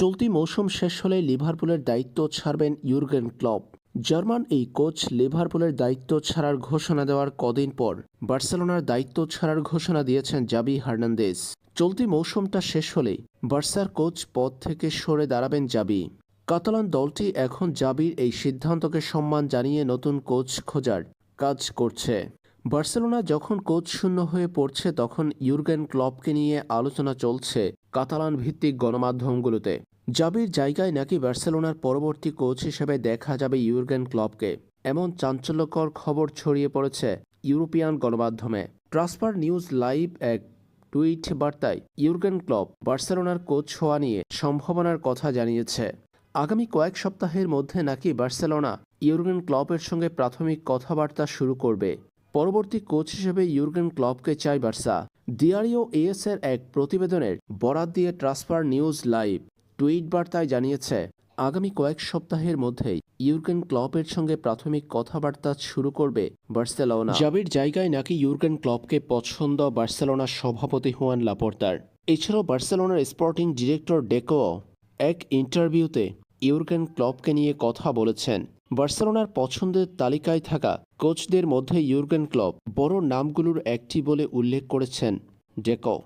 চলতি মৌসুম শেষ হলে লিভারপুলের দায়িত্ব ছাড়বেন ইউর্গেন ক্লব জার্মান এই কোচ লিভারপুলের দায়িত্ব ছাড়ার ঘোষণা দেওয়ার কদিন পর বার্সেলোনার দায়িত্ব ছাড়ার ঘোষণা দিয়েছেন জাবি হার্নান্দেজ। চলতি মৌসুমটা শেষ হলে বার্সার কোচ পদ থেকে সরে দাঁড়াবেন জাবি। কাতালান দলটি এখন জাবির এই সিদ্ধান্তকে সম্মান জানিয়ে নতুন কোচ খোঁজার কাজ করছে। বার্সেলোনা যখন কোচ শূন্য হয়ে পড়ছে তখন ইউর্গেন ক্লবকে নিয়ে আলোচনা চলছে কাতালান ভিত্তিক গণমাধ্যমগুলোতে। জাবির জায়গায় নাকি বার্সেলোনার পরবর্তী কোচ হিসেবে দেখা যাবে ইউরগেন ক্লবকে এমন চাঞ্চল্যকর খবর ছড়িয়ে পড়েছে ইউরোপিয়ান গণমাধ্যমে। ট্রান্সফার নিউজ লাইভ এক টুইট বার্তায় ইউরগেন ক্লব বার্সেলোনার কোচ হওয়া নিয়ে সম্ভাবনার কথা জানিয়েছে। আগামী কয়েক সপ্তাহের মধ্যে নাকি বার্সেলোনা ইউর্গেন ক্লবের সঙ্গে প্রাথমিক কথাবার্তা শুরু করবে। পরবর্তী কোচ হিসেবে ইউর্গেন ক্লবকে চাই বার্সা। ডিআরইও এএস এর এক প্রতিবেদনের বরাত দিয়ে ট্রান্সফার নিউজ লাইভ। টুইট বার্তায় জানিয়েছে, আগামী কয়েক সপ্তাহের মধ্যেই ইউর্গেন ক্লপের সঙ্গে প্রাথমিক কথাবার্তা শুরু করবে বার্সেলোনা। জাবির জায়গায় নাকি ইউর্গেন ক্লপকে পছন্দ বার্সেলোনার সভাপতি হুয়ান লাপোর্তার? এছাড়াও বার্সেলোনার স্পোর্টিং ডিরেক্টর ডেকো এক ইন্টারভিউতে ইউর্গেন ক্লপকে নিয়ে কথা বলেছেন। বার্সেলোনার পছন্দের তালিকায় থাকা কোচদের মধ্যে ইউর্গেন ক্লপ বড় নামগুলোর একটি বলে উল্লেখ করেছেন ডেকো।